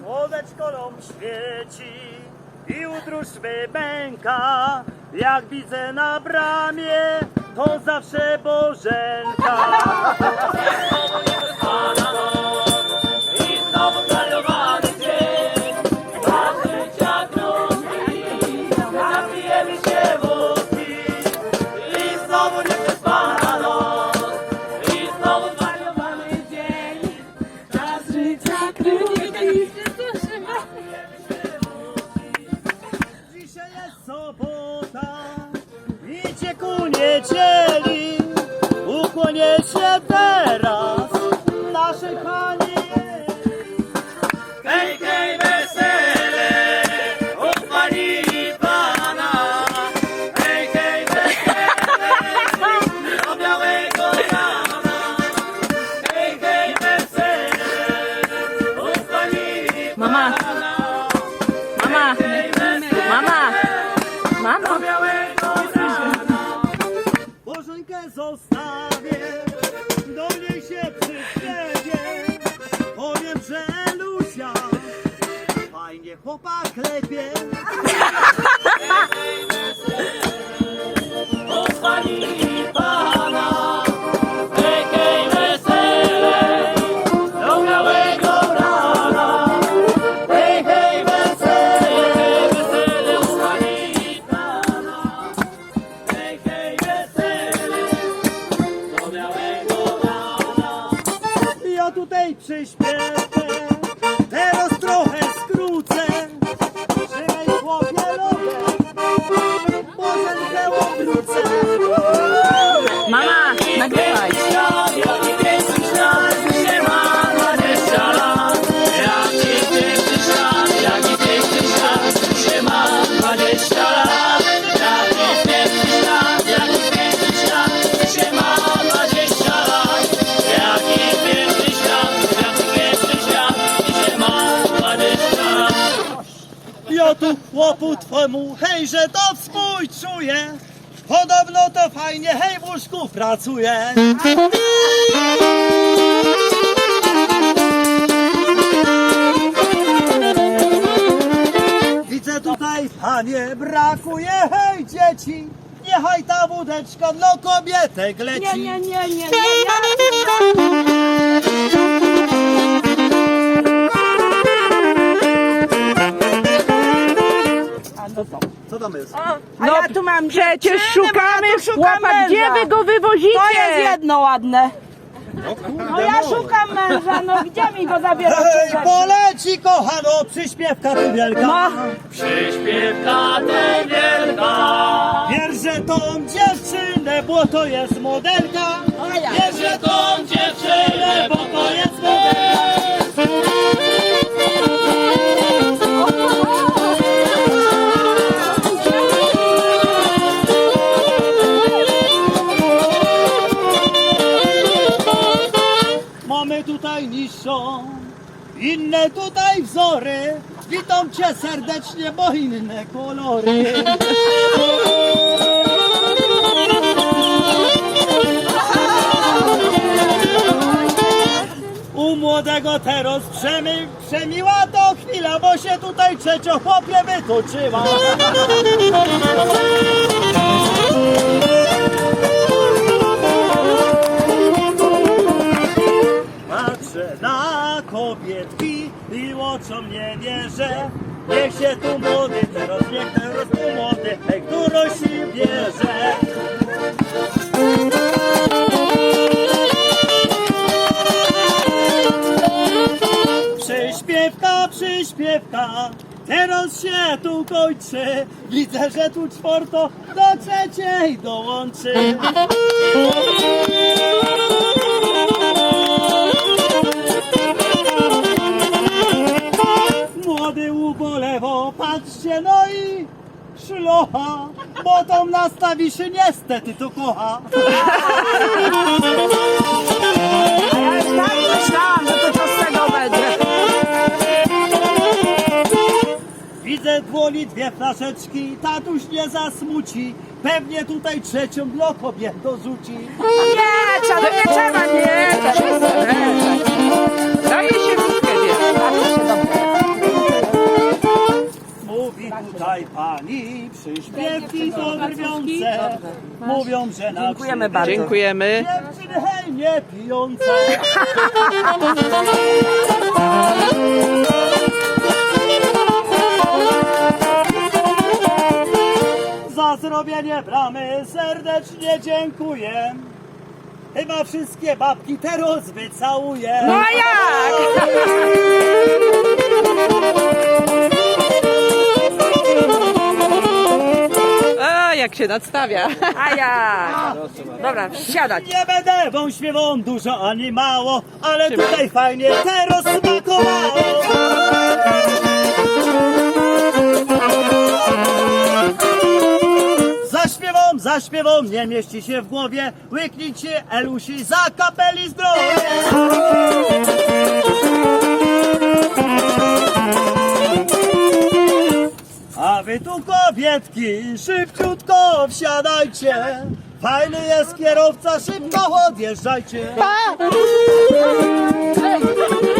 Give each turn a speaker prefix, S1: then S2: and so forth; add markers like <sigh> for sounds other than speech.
S1: Słoneczko nam świeci i udróżmy męka. Jak widzę na bramie, to zawsze Bożenka. <laughs> ukłonie się teraz naszej Pani. Hej, hej, wesele, uchwalili Pana. Hej, hej, wesele, do białego rana. Hej, hej, wesele, uchwalili
S2: Mama.
S1: Pana.
S2: Mama, mama, mama.
S1: białego fajnie chłopak lepie Pochwalili Pana, do białego rana Hej, hej, do białego tutaj przyśpiewę, teraz trochę skrócę Obrócę
S2: Mama, nagrywaj.
S1: Chłopu twemu, hej, że to współczuję Podobno to fajnie, hej, w łóżku pracuje Widzę tutaj, panie, brakuje, hej, dzieci. Niechaj ta wódeczka no kobietek leci.
S2: Nie, nie, nie, nie, nie,
S1: Co tam jest?
S3: A ja tu mam
S2: No, Przecież
S3: dziewczynę,
S2: szukamy
S3: bo ja tu szukam
S2: chłopa, gdzie
S3: męża.
S2: wy go wywozicie?
S3: To jest jedno ładne. No ja szukam męża, no gdzie mi go zabiera?
S1: Hej, poleci kochano, przyśpiewka tu wielka
S3: No.
S1: Przyśpiewka tu wielka Wierzę tą dziewczynę, bo to jest modelka Wierzę tą dziewczynę, Mamy tutaj niższą, inne tutaj wzory. Witam cię serdecznie, bo inne kolory. U młodego teraz przemi, przemiła to chwila, bo się tutaj trzecio chłopie wytoczyła. Niech się tu młody teraz, niech teraz tu młody, hej, któroś się bierze. Przyśpiewka, przyśpiewka, teraz się tu kończy. Widzę, że tu czwarto do trzeciej dołączy. Szlocha, bo tą nastawiszy niestety to kocha.
S3: Tak myślałam, że to z tego będzie.
S1: Widzę dłoni dwie flaszeczki, tatuś nie zasmuci. Pewnie tutaj trzecią dla kobiet dorzuci.
S3: Nie, no nie trzeba, nie.
S1: Tutaj pani, przyśpiewki to drwiące. Mówią, że na
S3: Dziękujemy bardzo.
S2: Dziękujemy.
S1: Dziewczyny hej nie pijące. Za zrobienie bramy serdecznie dziękuję. Chyba wszystkie babki teraz wycałuję.
S3: No jak? <laughs>
S2: jak się nadstawia.
S3: A jak? Dobra, siadać.
S1: Nie będę śpiewał dużo ani mało, ale tutaj fajnie teraz smakowało. Zaśpiewam, zaśpiewam, nie mieści się w głowie, łyknijcie Elusi za kapeli zdrowie. A wy tu kobietki, szybciutko wsiadajcie. Fajny jest kierowca, szybko odjeżdżajcie.
S3: Ej,